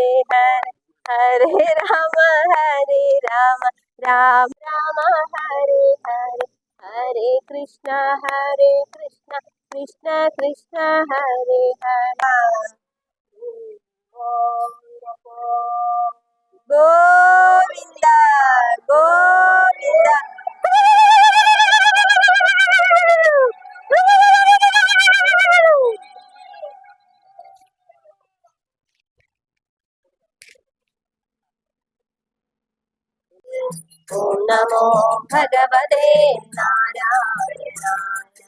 ഹരേ ഹരേ ഹരേ രാമ ഹരേ രാമ രാമ രാമ ഹരേ ഹരേ ഹരേ കൃഷ്ണ ഹരേ കൃഷ്ണ കൃഷ്ണ കൃഷ്ണ ഹരേ ഹരേ ഗോവിന്ദ ഗോവിന്ദ നമോ ഭഗവതേ നാരായണായ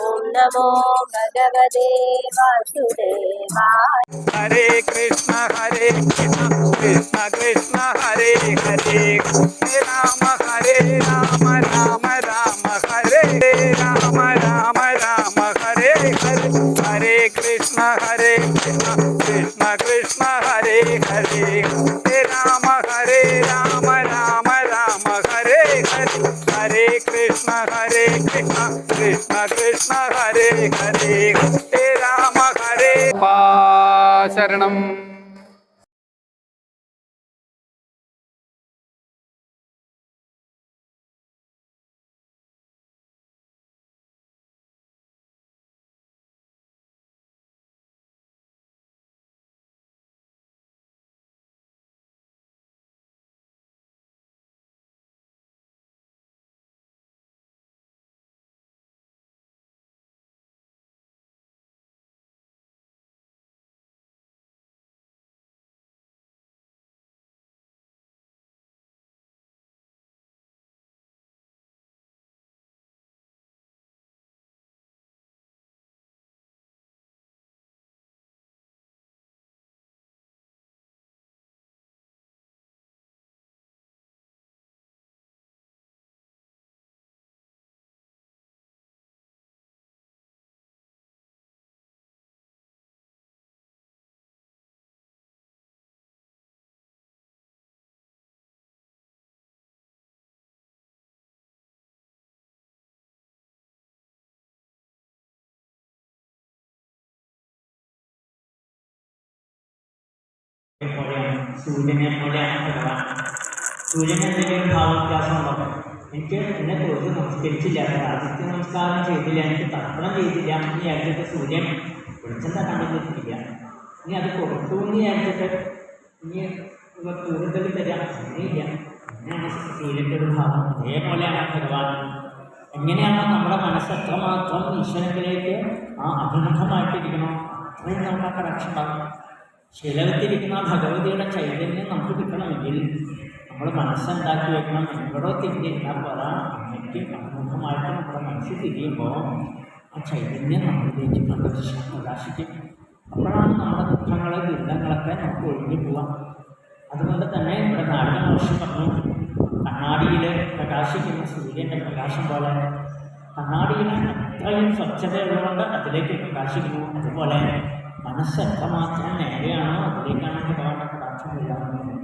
ഓം നമോ ഭഗവതേ വാസുദേവായ ഹരേ കൃഷ്ണ ഹരേ കൃഷ്ണ കൃഷ്ണ കൃഷ്ണ ഹരേ ഹരേ ഹരേ രാമ ഹരേ രാമ രാമ രാമ ഹരേ രാമ രാമ രാമ ഹരേ ഹരേ ഹരേ കൃഷ്ണ ഹരേ കൃഷ്ണ കൃഷ്ണ കൃഷ്ണ ഹരേ ഹരേ ഹരേ രാമ കൃഷ്ണ കൃഷ്ണ ഹരേ ഹരേ ഹരേ രാമ ഹരേ ശരണം പോലെയാണ് സൂര്യനെ പോലെയാണ് ഭഗവാൻ സൂര്യൻ എന്തെങ്കിലും ഭാവവ്യത്യാസം ഉണ്ടോ എനിക്ക് എന്നെ തോന്നി നമസ്കരിച്ചില്ല. ആദിത്യ നമസ്കാരം ചെയ്തില്ല. എനിക്ക് തർപ്പണം ചെയ്തില്ല. എന്ന് വിചാരിച്ചിട്ട് സൂര്യൻ വെളിച്ചം കണ്ടിട്ടില്ല ഇനി അത് കൊടുത്തു എന്ന് വിചാരിച്ചിട്ട് ഇനി ഇവ കൂടുതൽ തരാം അങ്ങനെയില്ല അങ്ങനെയാണ് സൂര്യന്റെ ഒരു ഭാവം. അതേപോലെയാണ് ഭഗവാൻ. എങ്ങനെയാണോ നമ്മുടെ മനസ്സ് എത്രമാത്രം ഈശ്വരത്തിലേക്ക് ആ അഭിമുഖമായിട്ടിരിക്കണോ? അത്രയും നമ്മുടെ കണക്ഷൻ ഉണ്ടാകും ശീലത്തിരിക്കുന്ന ആ ഭഗവതിയുടെ ചൈതന്യം നമുക്ക് കിട്ടണമെങ്കിൽ നമ്മൾ മനസ്സുണ്ടാക്കി വെക്കണം. എവിടോ തിരിഞ്ഞിരുന്നാൽ പോരാ അമ്മയ്ക്ക് അഭിമുഖമായിട്ട് നമ്മുടെ മനസ്സ് തിരിയുമ്പോൾ ആ ചൈതന്യം നമ്മളിലേക്ക് പ്രദർശിക്കും പ്രകാശിക്കും. അപ്പോഴാണ് നമ്മുടെ ദുഃഖങ്ങളെ ദുരിതങ്ങളൊക്കെ നമുക്ക് ഒഴിഞ്ഞു പോവാം. അതുകൊണ്ട് തന്നെ ഇവിടെ നാടിന മഹർഷി പറഞ്ഞു. കണ്ണാടിയിൽ പ്രകാശിക്കുന്ന സൂര്യന്റെ പ്രകാശം പോലെ കണ്ണാടിയിൽ അത്രയും സ്വച്ഛതയുള്ളതുകൊണ്ട് അതിലേക്ക് പ്രകാശിക്കുന്നു. അതുപോലെ മനസ്സ് എത്രമാത്രം നേരെയാണോ അതിലേക്കാണ് ഭഗവാന്റെ കടാക്ഷം വരാറുള്ളത്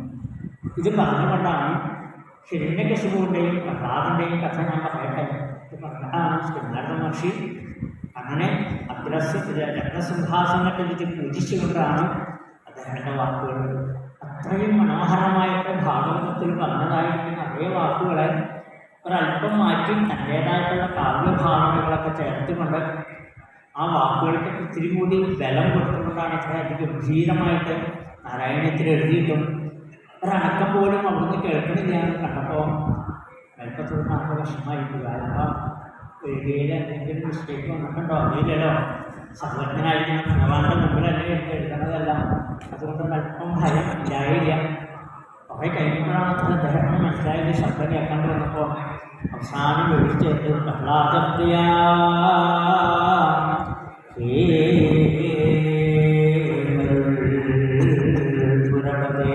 ഇത് പറഞ്ഞുകൊണ്ടാണ് ഹിരണ്യകശിപുവിന്റെയും പ്രഹ്ലാദിന്റെയും കഥ ഞാൻ പറയട്ടെ ഇത് പറഞ്ഞാണ് ശ്രീനാഥ മഹർഷി അങ്ങനെ അഗ്രസ് രത്നസിംഹാസനത്തെ വെച്ച് പൂജിച്ചുകൊണ്ടാണ് അദ്ദേഹത്തിന്റെ വാക്കുകൾ അത്രയും മനോഹരമായിട്ട് ഭാഗവതത്തിൽ പറഞ്ഞതായിരിക്കുന്ന അതേ വാക്കുകളെ ഒരല്പം മാറ്റി തന്റേതായിട്ടുള്ള കാവ്യഭാവനകളൊക്കെ ചേർത്തുകൊണ്ട് ആ വാക്കുകൾക്ക് ഇത്തിരി കൂടി ബലം കൊടുത്തുകൊണ്ടാണ് അത്ര നാരായണ നാരായണത്തിൽ എഴുതിയിട്ടും ഒരണക്കം പോലും അവിടുന്ന് കേൾക്കണില്ല എന്ന് കണ്ടപ്പോൾ അല്പത്തോട് നമുക്ക് വിഷമായിട്ട് കാരണം എഴുതിയിൽ എന്തെങ്കിലും മിസ്റ്റേക്ക് വന്നിട്ടുണ്ടോ? അറിയില്ലല്ലോ. സർവജ്ഞനായിരിക്കുന്ന ഭഗവാന്റെ മുമ്പിലല്ലേ എഴുതണതല്ല. അതുകൊണ്ട് അല്പം ഭയം ഇല്ലായില്ല. കുറേ കഴിഞ്ഞപ്പോഴാണ് അത്ര അദ്ദേഹം മനസ്സിലായത് ശബ്ദം കേൾക്കാണ്ട് വന്നപ്പോൾ അവസാനം എഴുതിച്ചേർത്ത് പ്രഹ്ലാദപ്രിയ പുരപതേ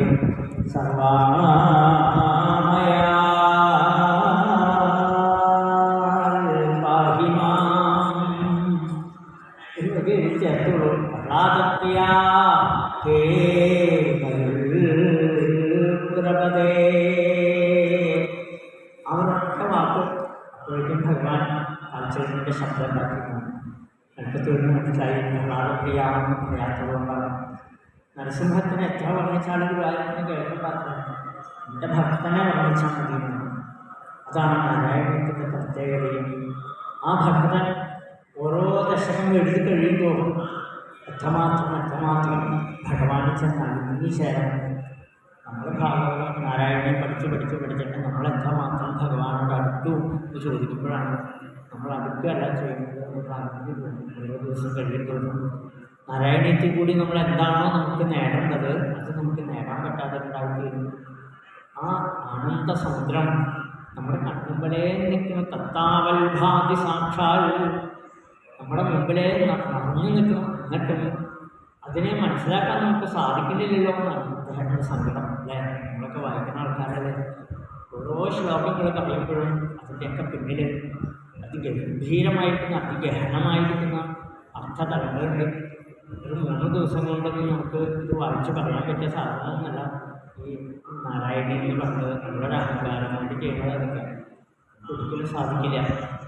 ഉണ്ടാക്കിയിരുന്നു അല്പത്തോട് മനസ്സിലായി പ്രഹ്ലാദപ്രിയാണെന്ന് പറയാത്തതുകൊണ്ടാണ് നരസിംഹത്തിന് എത്ര വർണിച്ചാലും ഗുരുവായൂരപ്പന് കേൾക്കാൻ എന്റെ ഭക്തനെ വർണിച്ചാൽ മതി അതാണ് നാരായണത്തിന്റെ പ്രത്യേകതയും. ആ ഭക്തൻ ഓരോ ദശകം എഴുതി കഴിയുമ്പോൾ എത്രമാത്രം എത്രമാത്രം ഭഗവാനെ ചെന്ന് അലിഞ്ഞു ചേരണം. നമ്മൾ ഭാഗവതം നാരായണനെ പഠിച്ച് പഠിച്ച് പഠിച്ചിട്ട് നമ്മൾ എത്രമാത്രം ഭഗവാനോട് അടുത്തു എന്ന് ചോദിക്കുമ്പോഴാണ് നമ്മൾ അടുക്കുകയല്ല ചെയ്യുന്നത്. നമ്മൾ അറിഞ്ഞു. ഓരോ ദിവസം കഴിയുമ്പോഴും നാരായണീയത്തിൽ കൂടി നമ്മൾ എന്താണോ നമുക്ക് നേടേണ്ടത് അത് നമുക്ക് നേടാൻ പറ്റാതെ ഉണ്ടാവുകയും ആ ആനന്ദ സമുദ്രം നമ്മുടെ കൺമുമ്പിലേ നിൽക്കുന്ന തത്താവൽഭാതി സാക്ഷാൽ നമ്മുടെ മുമ്പിലേ നിറഞ്ഞു നിൽക്കണം എന്നിട്ടും അതിനെ മനസ്സിലാക്കാൻ നമുക്ക് സാധിക്കുന്നില്ലല്ലോ എന്നാണ് സങ്കടം അല്ലേ? നമ്മളൊക്കെ വായിക്കുന്ന ആൾക്കാരല്ലേ? ഓരോ ശ്ലോകങ്ങൾ കഴിയുമ്പോഴും അതിന്റെയൊക്കെ പിന്നിൽ അതിഗംഭീരമായിരിക്കുന്ന അതിഗഹനമായിരിക്കുന്ന അർത്ഥതലങ്ങളുണ്ട്. ഒരു മൂന്ന് ദിവസം കൊണ്ടൊന്നും നമുക്ക് ഇത് വായിച്ച് പറയാൻ പറ്റിയ സാധനമൊന്നുമല്ല. ഈ നാരായണി എന്ന് പറഞ്ഞത് നമ്മളൊരു അഹങ്കാരം കൊണ്ട് ചെയ്യുന്നത് അതൊക്കെ ഒരിക്കലും സാധിക്കില്ല.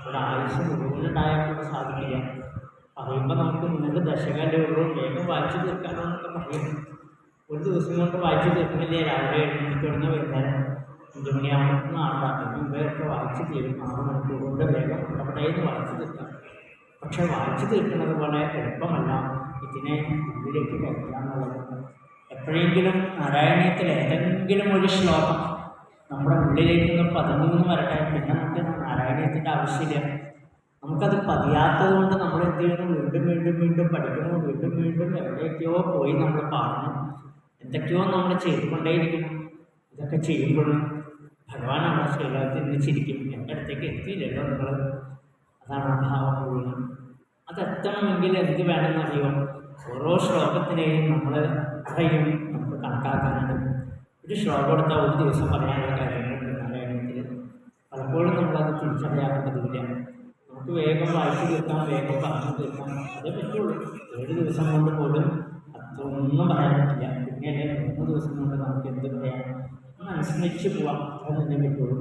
ഒരാഴ്ച മുഴുവനുണ്ടായാൽ സാധിക്കില്ല. പറയുമ്പോൾ നമുക്ക് മൂന്ന് ദശകന്റെ ഉള്ളൂ. വേഗം വായിച്ചു തീർക്കാനോ എന്നൊക്കെ പറയും ഒരു ദിവസം കൊണ്ട് വായിച്ചു തീർക്കുന്നില്ലേ? രാവിലെ എഴുന്നേറ്റ് മണിക്ക് വരുന്നേരം അഞ്ച് മുമ്പേ ഒക്കെ വായിച്ച് തീരും ആറ് മണിക്കൂർ കൊണ്ട് വേഗം അവിടെ നിന്ന് വായിച്ചു തീർക്കാം പക്ഷെ വായിച്ചു തീർക്കുന്നത് പോലെ എളുപ്പമല്ല. ഇതിനെ ഉള്ളിലേക്ക് കയറ്റുക എന്നുള്ളത്. എപ്പോഴെങ്കിലും നാരായണീയത്തിൽ ഏതെങ്കിലും ഒരു ശ്ലോകം നമ്മുടെ ഉള്ളിലേക്ക് ഒന്ന് പതിമൂന്ന് വരട്ടെ പിന്നെ നമുക്ക് നാരായണീയത്തിന്റെ ആവശ്യമില്ല. നമുക്കത് പതിയാത്തത് കൊണ്ട് നമ്മൾ എന്ത് ചെയ്യുന്നു? വീണ്ടും വീണ്ടും വീണ്ടും പഠിക്കുന്നു. വീണ്ടും വീണ്ടും എവിടെയൊക്കെയോ പോയി നമ്മൾ പാടണം എന്തൊക്കെയോ നമ്മൾ ചെയ്തുകൊണ്ടേയിരിക്കണം ഇതൊക്കെ ചെയ്യുമ്പോഴും ഭഗവാൻ നമ്മുടെ ശ്രീലോകത്തിൽ നിന്ന് ചിരിക്കും. എന്റെ അടുത്തേക്ക് എത്തിയില്ലല്ലോ നിങ്ങൾ അതാണ് ആ ഭാവം മുഴുവൻ അതെത്തണമെങ്കിൽ എന്ത് വേണമെന്നറിയോ? ഓരോ ശ്ലോകത്തിനെയും നമ്മൾ അത്രയും നമുക്ക് കണക്കാക്കാനുണ്ട്. ഒരു ശ്ലോകം എടുത്താൽ ഒരു ദിവസം പറയാനുള്ള കാര്യങ്ങളുണ്ട് നാരായണത്തിൽ പലപ്പോഴും നമ്മളത് തിരിച്ചറിയാൻ പറ്റില്ല നമുക്ക് വേഗം വായിച്ചു തീർക്കാം വേഗം പറഞ്ഞു തീർക്കാം. അതേ പറ്റുള്ളൂ. ഏഴ് ദിവസം കൊണ്ട് പോലും അതൊന്നും പറയാൻ പറ്റില്ല. പിന്നെ മൂന്ന് ദിവസം കൊണ്ട് നമുക്ക് എന്ത് പറയാം? ഒന്ന് അനുസ്മരിച്ച് പോവാം അത്ര തന്നെ പറ്റുള്ളൂ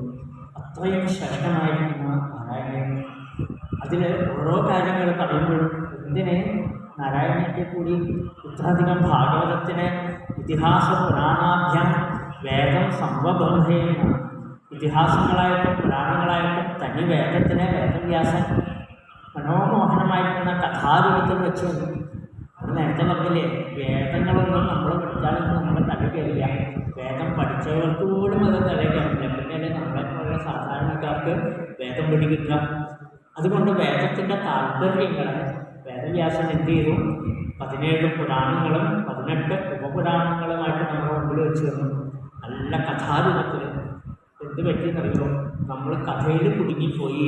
അത്രയും ശ്രേഷ്ഠമായിരിക്കുന്ന നാരായണൻ അതിൽ ഓരോ കാര്യങ്ങൾ പറയുമ്പോഴും എന്തിന് നാരായണത്തെ കൂടി ഇത്രയധികം ഭാഗവതത്തിന് ഇതിഹാസ പുരാണാഭ്യം വേദം സംവബന്ധേന ഇതിഹാസങ്ങളായിട്ടും പുരാണങ്ങളായിട്ടും തനി വേദത്തിനെ വേദവ്യാസൻ മനോമോഹനമായിരിക്കുന്ന കഥാരൂപത്തിൽ വെച്ച് അത് നേരത്തെ പറഞ്ഞില്ലേ വേദങ്ങളൊന്നും നമ്മൾ പഠിച്ചാലൊന്നും നമ്മുടെ തല കയറില്ല വേദം പഠിച്ചവർക്ക് പോലും അത് തല കയറില്ല പിന്നെ നമ്മളെ പോലുള്ള സാധാരണക്കാർക്ക് വേദം പിടികിട്ടുക അതുകൊണ്ട് വേദത്തിന്റെ താല്പര്യങ്ങളെ വേദവ്യാസൻ എന്ത് ചെയ്തു? പതിനേഴ് പുരാണങ്ങളും പതിനെട്ട് ഉപപുരാണങ്ങളുമായിട്ട് നമ്മുടെ മുമ്പിൽ വെച്ച് തന്നു നല്ല കഥാരൂപത്തിൽ എന്ത് പറ്റിയെന്നറിയോ നമ്മൾ കഥയിൽ കുടുങ്ങിപ്പോയി.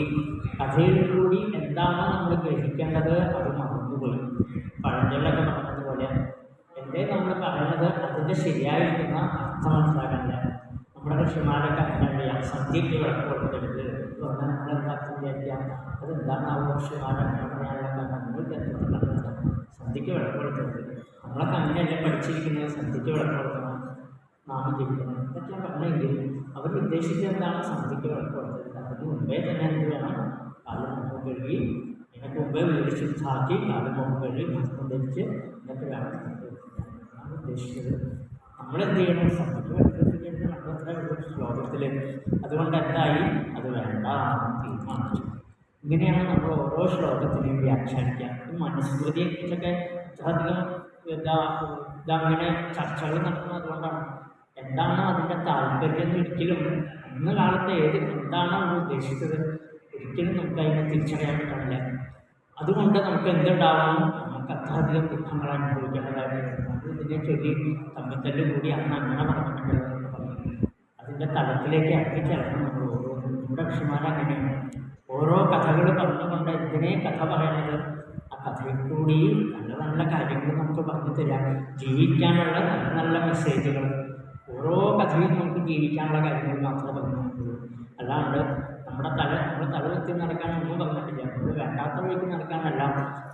കഥയിൽ കൂടി എന്താണോ നമ്മൾ ഗ്രഹിക്കേണ്ടത്? അത് മറന്നുപോയി. പഴഞ്ചൊല്ലൊക്കെ പറഞ്ഞതുപോലെ എന്തേ നമ്മൾ പറയുന്നത്? അതിന്റെ ശരിയായിരിക്കുന്ന അർത്ഥം മനസ്സിലാക്കണ്ട നമ്മുടെ അങ്ങനെ അറിയാം സന്ധ്യയ്ക്ക് വിളക്ക് കൊടുക്കരുത്. എന്ന് പറഞ്ഞാൽ നമ്മൾ അർത്ഥം വിചാരിക്കാം അതെന്താണ് ആ ഋഷിമാരങ്ങനെ പറയാനുള്ള നിങ്ങൾക്ക് എന്തെങ്കിലും സന്ധ്യയ്ക്ക് വിളക്ക് കൊടുക്കരുത്. നമ്മളൊക്കെ അങ്ങനെയല്ലേ പഠിച്ചിരിക്കുന്നത്? സന്ധ്യയ്ക്ക് വിളക്ക് കൊടുക്കണം നാമം ജപിക്കണം. ഇതൊക്കെ പറഞ്ഞെങ്കിൽ അവർ ഉദ്ദേശിച്ചത് എന്താണ്? സന്ധ്യയ്ക്ക് വിളക്ക് കൊടുത്തത് അതിന് മുമ്പേ തന്നെ എന്ത് വേണം? കാലം മുമ്പ് കഴുകി അതിനൊക്കെ മുമ്പേ വീട് ശുദ്ധാക്കി കാലം മുമ്പ് കഴുകി ഭക്ഷണം ധരിച്ച് എന്നൊക്കെ വേണം. ഉദ്ദേശിച്ചത്. നമ്മളെന്ത് ചെയ്യണം? ശ്ലോകത്തിൽ അതുകൊണ്ട് എന്തായി അത് വേണ്ട. തീരുമാനിച്ചു ഇങ്ങനെയാണ് നമ്മൾ ഓരോ ശ്ലോകത്തിനെയും വ്യാഖ്യാനിക്കുക. ഈ മനുസ്മൃതിയെക്കുറിച്ചൊക്കെ അധികം എന്താ ഇതങ്ങനെ ചർച്ചകൾ നടക്കുന്നത് അതുകൊണ്ടാണ്. എന്താണ് അതിന്റെ താല്പര്യം ഒരിക്കലും ഇന്ന് കാലത്ത് ഏത് എന്താണ് നമ്മൾ ഉദ്ദേശിച്ചത്? ഒരിക്കലും നമുക്ക് അതിനെ തിരിച്ചറിയാൻ പറ്റില്ല അതുകൊണ്ട് നമുക്ക് എന്തുണ്ടാവണം? നമുക്ക് അത്രയധികം ദുഃഖങ്ങൾ അനുഭവിക്കേണ്ടതായിട്ട് നമ്മൾ ഇതിനെ ചൊല്ലി തമ്മിത്തല്ല് കൂടി അന്ന് അങ്ങനെ പറഞ്ഞിട്ടുണ്ടെന്ന് പറഞ്ഞു അതിന്റെ തലത്തിലേക്ക് ഇറങ്ങി ചെല്ലണം നമ്മൾ ഓരോ നമ്മുടെ ഋഷിമാർ അങ്ങനെയാണ്. ഓരോ കഥകൾ പറഞ്ഞുകൊണ്ട് ഇതിനെ കഥ പറയുന്നത് ആ കഥയിൽ നല്ല നല്ല കാര്യങ്ങൾ നമുക്ക് പറഞ്ഞു തരാം. ജീവിക്കാനുള്ള നല്ല നല്ല മെസ്സേജുകൾ ഓരോ കഥയും നമുക്ക് ജീവിക്കാനുള്ള കാര്യങ്ങൾ മാത്രമേ പറഞ്ഞു തരുള്ളൂ അല്ലാണ്ട് നമ്മുടെ തല നമ്മുടെ തല വെച്ച് നടക്കാൻ ഒന്നും പറഞ്ഞിട്ടില്ല. നമ്മൾ വേണ്ടാത്ത വഴിക്ക് നടക്കാനല്ല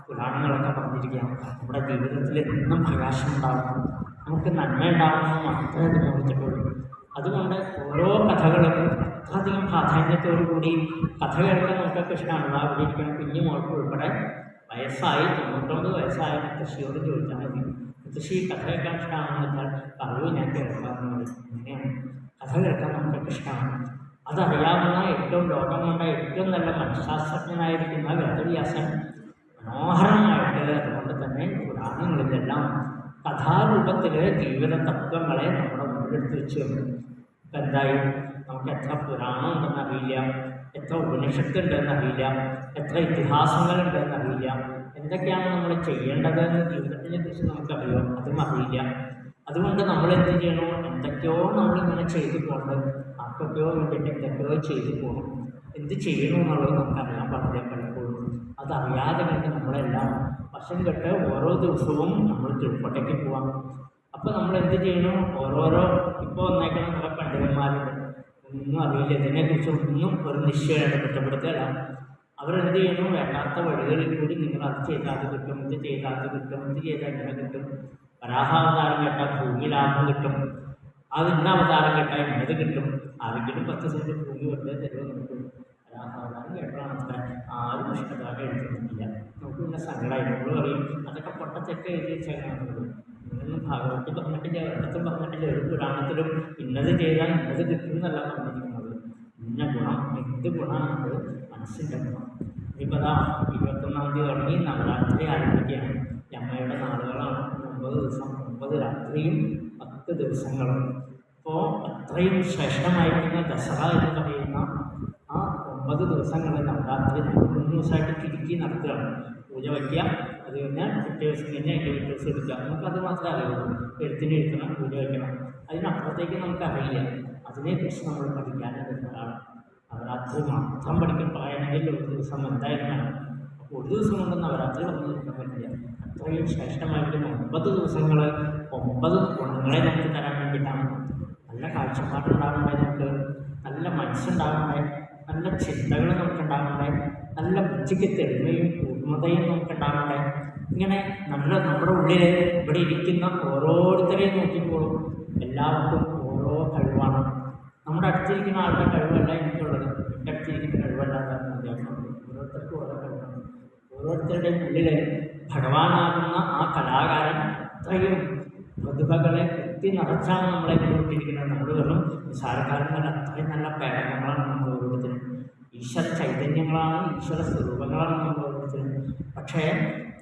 പുരാണങ്ങളൊക്കെ പറഞ്ഞിരിക്കുകയാണ് നമ്മുടെ ജീവിതത്തിൽ എന്നും പ്രകാശം ഉണ്ടാകുന്നു നമുക്ക് നന്മ ഉണ്ടാകുന്നു മാത്രമേ തോന്നിച്ചിട്ടുള്ളൂ അതുകൊണ്ട് ഓരോ കഥകളും അത്രയധികം പ്രാധാന്യത്തോടു കൂടി കഥ കേൾക്കാൻ നമുക്കൊക്കെ ഇഷ്ടമാണ് ആ കുഞ്ഞു മോൾക്ക് ഉൾപ്പെടെ വയസ്സായി തൊണ്ണൂറ്റൊമ്പത് വയസ്സായ മുത്തശ്ശിയോട് ചോദിച്ചാൽ മതി. മുത്തശ്ശി കഥ കേൾക്കാൻ ഇഷ്ടമാണെന്ന് വെച്ചാൽ പറയൂ ഞാൻ കേൾക്കാറുണ്ട്. അങ്ങനെയാണ്. കഥ കേൾക്കാൻ നമുക്കൊക്കെ ഇഷ്ടമാണ് അതറിയാവുന്ന ഏറ്റവും ലോകം കണ്ട ഏറ്റവും നല്ല മനഃശാസ്ത്രജ്ഞനായിരിക്കുന്ന വേദവ്യാസൻ മനോഹരമായിട്ട് അതുകൊണ്ട് തന്നെ പുരാണങ്ങളിലെല്ലാം കഥാരൂപത്തിൽ ജീവിത തത്വങ്ങളെ നമ്മുടെ മുന്നിലെടുത്ത് വെച്ച് ഇപ്പം എന്തായി? നമുക്ക് എത്ര പുരാണം ഉണ്ടെന്ന് അറിയില്ല എത്ര ഉപനിഷത്ത് ഉണ്ടെന്ന് അറിയില്ല എത്ര ഇതിഹാസങ്ങളുണ്ടെന്ന് അറിയില്ല എന്തൊക്കെയാണ് നമ്മൾ ചെയ്യേണ്ടത്? എന്ന് ജീവിതത്തിനെ കുറിച്ച് നമുക്കറിയോ? അതും അറിയില്ല. അതുകൊണ്ട് നമ്മൾ എന്ത് ചെയ്യണോ? എന്തൊക്കെയോ നമ്മളിങ്ങനെ ചെയ്തു പോകുന്നത് ആർക്കൊക്കെയോ കണ്ടിട്ട് എന്തൊക്കെയോ ചെയ്തു പോകും. എന്ത് ചെയ്യണമെന്നുള്ളത് നമുക്കറിയാൻ പാടില്ല പലപ്പോഴും. അതറിയാതെ കണ്ട് നമ്മളെല്ലാം വശം കെട്ട് ഓരോ ദിവസവും നമ്മൾ തിരുപ്പട്ടയ്ക്ക് പോവാം. അപ്പോൾ നമ്മൾ എന്ത് ചെയ്യണം? ഓരോരോ ഇപ്പോൾ വന്നേക്കുന്ന നമ്മുടെ പണ്ഡിതന്മാരുണ്ട്. ഒന്നും അറിയില്ല. ഇതിനെക്കുറിച്ച് ഒന്നും ഒരു നിശ്ചയമായിട്ട് കുറ്റപ്പെടുത്തുകയല്ല അവരെന്ത് ചെയ്യണം? വേണ്ടാത്ത വഴികളിൽ കൂടി നിങ്ങൾ അത് ചെയ്താൽ അത് കിട്ടും ഇത് ചെയ്താൽ അത് കിട്ടും ഇത് ചെയ്താൽ ഇങ്ങനെ കിട്ടും. വരാഹാവതാരം കേട്ടാൽ ഭൂമി ലാഭം കിട്ടും. അത് ഇന്ന അവതാരം കേട്ടാൽ ഇന്നത് കിട്ടും. ആരെങ്കിലും പത്ത് സെന്റ് ഭൂമി വെറുതെ തരുമോ നമുക്ക്? വരാഹാവതാരം കേട്ടാണ് അത്ര ആരും ഇഷ്ടത്താകെ എഴുതുന്നില്ല നമുക്ക് പിന്നെ സങ്കടമായി നമ്മൾ പറയും അതൊക്കെ പൊട്ടത്തൊക്കെ എഴുതി വെച്ചേക്കാണ് നിങ്ങളൊന്നും ഭാഗവത്തിൽ പറഞ്ഞിട്ടില്ല ഒരിടത്തും പറഞ്ഞിട്ടില്ല. ഒരു പുരാണത്തിലും ഇന്നത് ചെയ്താൽ ഇന്നത് കിട്ടും എന്നല്ല പറഞ്ഞിരിക്കുന്നത്. ഇന്ന ഗുണം എന്ത് ഗുണമാണത് മനസ്സിന്റെ ഗുണം. ഇനിയിപ്പോൾ അതാ ഇരുപത്തൊന്നാം തീയതി തുടങ്ങി നവരാത്രി ആരംഭിക്കുകയാണ്. അമ്മയുടെ നാളുകളാണ് ഒമ്പത് ദിവസം ഒമ്പത് രാത്രിയും പത്ത് ദിവസങ്ങളും. അപ്പോൾ അത്രയും ശ്രേഷ്ഠമായിരിക്കുന്ന ദസറ എന്ന് പറയുന്ന ആ ഒമ്പത് ദിവസങ്ങളിൽ നവരാത്രി മൂന്ന് ദിവസമായിട്ട് ചുരുക്കി നടത്തുകയാണ്. പൂജ വയ്ക്കുക അത് കഴിഞ്ഞാൽ പിറ്റേ ദിവസം കഴിഞ്ഞാൽ അതിന്റെ പിറ്റേ ദിവസം എടുക്കുക നമുക്കത് മാത്രമേ അറിയുള്ളൂ. എഴുത്തിന് എഴുത്തണം പൂജ വയ്ക്കണം. അതിനപ്പുറത്തേക്ക് നമുക്കറിയില്ല. അതിനെക്കുറിച്ച് നമ്മൾ പഠിക്കാനും ധാരാളം നവരാത്രി മാത്രം പഠിക്കാൻ പറയണമെങ്കിൽ ഒരു ദിവസം എന്തായാലും വേണം ഒരു ദിവസം കൊണ്ട് നവരാത്രി വന്ന് നിൽക്കാൻ പറ്റില്ല. അത്രയും ശ്രേഷ്ഠമായിട്ട് ഒമ്പത് ദിവസങ്ങൾ ഒമ്പത് ഗുണങ്ങളെ നമുക്ക് തരാൻ വേണ്ടിയിട്ടാണ്. നല്ല കാഴ്ചപ്പാടുണ്ടാവണ്ടേ നമുക്ക്. നല്ല മനസ്സുണ്ടാവണ്ടേ നല്ല ചിന്തകൾ നമുക്കുണ്ടാവണ്ടേ നല്ല ബുദ്ധിക്ക് തെളിമയും പൂർണതയും നമുക്കുണ്ടാവണ്ടേ ഇങ്ങനെ നമ്മൾ നമ്മുടെ ഉള്ളിൽ ഇവിടെ ഇരിക്കുന്ന ഓരോരുത്തരെയും നോക്കിക്കോളും. എല്ലാവർക്കും ഓരോ കഴിവാണ്. നമ്മുടെ അടുത്തിരിക്കുന്ന ആളുടെ കഴിവല്ല എനിക്കുള്ളത്. എന്റെ അടുത്തിരിക്കുന്ന കഴിവല്ലാതെ അദ്ദേഹമുണ്ട് ഓരോരുത്തർക്കും ഓരോ കഴിവാണ്. ഓരോരുത്തരുടെയും ഉള്ളിൽ ഭഗവാനാകുന്ന ആ കലാകാരൻ അത്രയും പ്രതിഭകളെ കുത്തി നിറച്ചാണ് നമ്മളെ കൊണ്ടിരിക്കുന്നത് നമ്മൾ വെറും നിസാരക്കാരനല്ല അത്രയും നല്ല പേരങ്ങളാണ് നമ്മൾ ഓരോരുത്തരും. ഈശ്വര ചൈതന്യങ്ങളാണ് ഈശ്വര സ്വരൂപങ്ങളാണ് നമ്മൾ ഓരോരുത്തരും. പക്ഷേ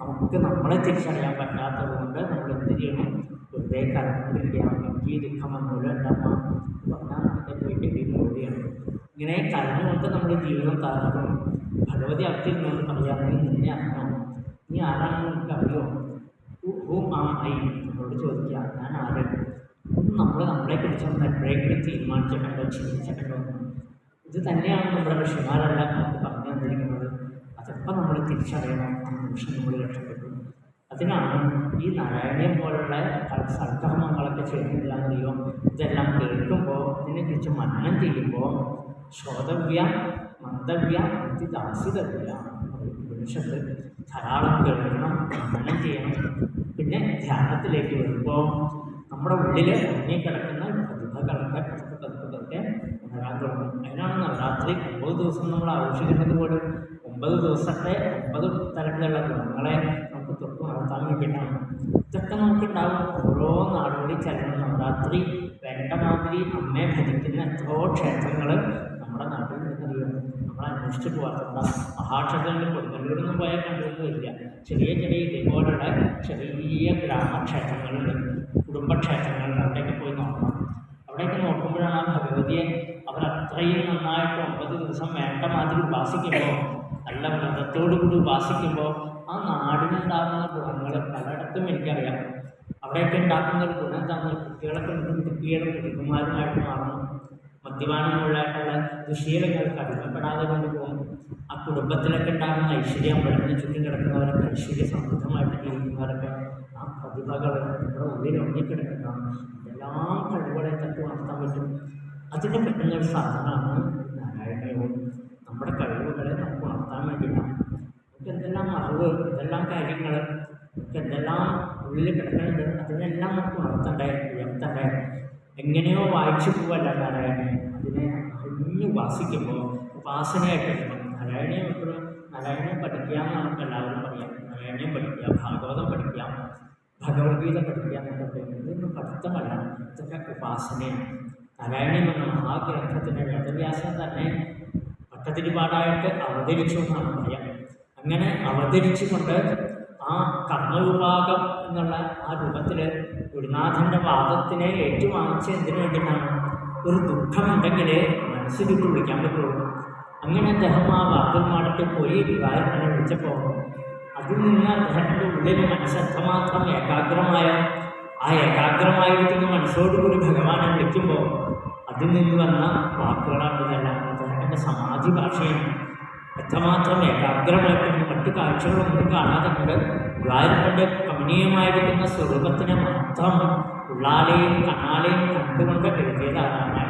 നമുക്ക് നമ്മളെ തിരിച്ചറിയാൻ പറ്റാത്തത് കൊണ്ട് നമ്മൾ എന്ത് ചെയ്യണം? വെറുതെ കരഞ്ഞുകൊണ്ടിരിക്കുകയാണ്. ഈ ദുഃഖം വന്നോലും ഉണ്ടാക്കാം പറഞ്ഞാൽ നമുക്ക് പോയിട്ട് വീണ്ടും ഇങ്ങനെ കരഞ്ഞുകൊണ്ട് നമ്മൾ ജീവിതം താരണം ഭഗവതി അടുത്തിൽ നിന്ന് പറയാം. നീ നിന്നെ അറിയാം നീ ആരാണെന്ന് നമുക്ക് അറിയോ? ഹൂ ആ ഐ എന്നോട് ചോദിക്കുക. ഞാൻ ആരാണ്? നമ്മൾ നമ്മളെക്കുറിച്ച് ഒന്ന് എപ്പോഴെങ്കിലും തീരുമാനിച്ചിട്ടുണ്ടോ ചിന്തിച്ചിട്ടുണ്ടോ ഇത് തന്നെയാണ് നമ്മുടെ ഋഷിമാരെല്ലാം നമുക്ക് പറഞ്ഞു തന്നിരിക്കുന്നത്. അതെപ്പോൾ നമ്മൾ തിരിച്ചറിയണം. നിമിഷം നമ്മൾ രക്ഷപ്പെട്ടു അതിനാണ് ഈ നാരായണയെ പോലുള്ള സൽക്കർമ്മങ്ങളൊക്കെ ചെയ്യുന്നില്ല എന്നറിയോ ഇതെല്ലാം കേൾക്കുമ്പോൾ ഇതിനെക്കുറിച്ച് മനനം ചെയ്യുമ്പോൾ ശ്രോതവ്യ മന്ദവ്യ ഇതിദാസിതവ്യ ഉപനിഷത്ത് ധാരാളം കേൾക്കണം മനനം ചെയ്യണം. പിന്നെ ധ്യാനത്തിലേക്ക് വരുമ്പോൾ നമ്മുടെ ഉള്ളിൽ ഉറങ്ങിക്കിടക്കുന്ന പ്രതിഭകളൊക്കെ പതുക്കെ പതുക്കെ തുടങ്ങും അതിനാണ് നവരാത്രി ഒമ്പത് ദിവസം നമ്മൾ ആഘോഷിക്കുന്നത് പോലും ഒമ്പത് ദിവസത്തെ ഒമ്പത് തരത്തിലുള്ള ഗുണങ്ങളെ നമുക്ക് തൊട്ട് നടത്താൻ വേണ്ടിയിട്ടാണ്. ഇതൊക്കെ നമുക്കുണ്ടാവും. ഓരോ നാടുകളിൽ ചെല്ലണം നവരാത്രി വേണ്ട മാതിരി അമ്മയെ ഭജിക്കുന്ന എത്രയോ ക്ഷേത്രങ്ങൾ നമ്മുടെ നാട്ടിൽ നിന്നറിയാം നമ്മൾ അന്വേഷിച്ച് പോകാറുണ്ട് മഹാക്ഷേത്രങ്ങളിൽ കൊടുങ്ങല്ലൂരൊന്നും പോയാൽ കണ്ടൊന്നുമില്ല. ചെറിയ ചെറിയ ഇതേപോലുള്ള ചെറിയ ഗ്രാമക്ഷേത്രങ്ങളുണ്ട്. കുടുംബക്ഷേത്രങ്ങളുണ്ട് അവിടെയൊക്കെ പോയി നോക്കണം. അവിടെയൊക്കെ നോക്കുമ്പോഴാണ് ആ ഭഗവതിയെ അവർ അത്രയും നന്നായിട്ട് ഒമ്പത് ദിവസം വേണ്ട മാതിരി ഉപാസിക്കുമ്പോൾ നല്ല വ്രതത്തോടുകൂടി ഉപാസിക്കുമ്പോൾ ആ നാടിനുണ്ടാകുന്ന ഗുണങ്ങൾ പലയിടത്തും എനിക്കറിയാം. അവിടെയൊക്കെ ഉണ്ടാക്കുന്ന ഒരു ഗുണം തന്നെ കുട്ടികളൊക്കെ കുട്ടികളും കുട്ടികുമാരുമായിട്ട് മാറണം മദ്യപാനമുള്ളതായിട്ടുള്ള ദുശീലങ്ങൾക്ക് അടിമപ്പെടാതെ കൊണ്ടുപോകും ആ കുടുംബത്തിലൊക്കെ ഉണ്ടാകുന്ന ഐശ്വര്യം വെള്ളത്തിന് ചുറ്റും കിടക്കുന്നവരൊക്കെ ഐശ്വര്യ സമൃദ്ധമായിട്ട് ജീവിക്കുന്നവരൊക്കെ ആ പ്രതിഭകൾ നമ്മുടെ ഉള്ളിൽ ഉറങ്ങിക്കിടക്കുന്ന എല്ലാം കഴിവുകളെ തട്ടി വളർത്താൻ പറ്റും. അതിന് പറ്റുന്ന ഒരു സാധനമാണ് നാരായണീയവും നമ്മുടെ കഴിവുകളെ നമുക്ക് വളർത്താൻ വേണ്ടിയിട്ടാണ് നമുക്ക് എന്തെല്ലാം അറിവ് എന്തെല്ലാം കാര്യങ്ങൾ നമുക്ക് എന്തെല്ലാം ഉള്ളിൽ കിടക്കുന്നുണ്ട് അതിനെല്ലാം നമുക്ക് വളർത്തണ്ടേ ഉയർത്തണ്ടേ? എങ്ങനെയോ വായിച്ചു പോവല്ല നാരായണനെ അതിനെ അറിഞ്ഞ് വാസിക്കുമ്പോൾ എടുക്കണം നാരായണീയം എപ്പോഴും നാരായണനെ പഠിക്കുക എന്ന് നമുക്ക് എല്ലാവരും പറയാം നാരായണീയം പഠിക്കുക ഭാഗവതം പഠിക്കാം ഭഗവത്ഗീത പഠിക്കുക എന്നൊക്കെ പറയുന്നത് ഇതൊന്നും പഠിത്തമല്ല. ഇതൊക്കെ ഉപാസനയാണ്. നാരായണീയം എന്ന മഹാഗ്രന്ഥത്തിന്റെ വേദവ്യാസം തന്നെ പട്ടതിരിപാടായിട്ട് അവതരിച്ചു എന്നാണ് പറയാം. അങ്ങനെ അവതരിച്ചുകൊണ്ട് ആ കർമ്മവിഭാഗം എന്നുള്ള ആ രൂപത്തിൽ ഗുരുനാഥന്റെ വാദത്തിനെ ഏറ്റുവാങ്ങിച്ച് എന്തിനു വേണ്ടിയിട്ടാണ്? ഒരു ദുഃഖമുണ്ടെങ്കിൽ മനസ്സിൽ വിളിക്കാൻ പറ്റുള്ളൂ. അങ്ങനെ അദ്ദേഹം ആ വാദന്മാടത്തിൽ പോയി വിവാഹത്തിനെ വിളിച്ചപ്പോൾ അതിൽ നിന്ന് അദ്ദേഹത്തിന്റെ ഉള്ളിൽ മനസ്സ് എത്രമാത്രം ഏകാഗ്രമായ ആ ഏകാഗ്രമായിരിക്കുന്ന മനസ്സോടുകൂടി ഭഗവാനെ വിളിക്കുമ്പോൾ അതിൽ നിന്ന് വന്ന വാക്കുകളാണ് ഇതെല്ലാം. അദ്ദേഹത്തിന്റെ സമാധി ഭാഷയും എത്രമാത്രം ഏകാഗ്രമായിട്ടുണ്ട് മറ്റു കാഴ്ചകളൊന്നും കാണാതെ കൊണ്ട് ഗുരുവായൂരപ്പന്റെ കമനീയമായിരിക്കുന്ന സ്വരൂപത്തിനെ മാത്രം ഉള്ളാലെയും കണ്ണാലെയും കണ്ടുകൊണ്ട് എഴുതിയതാണ്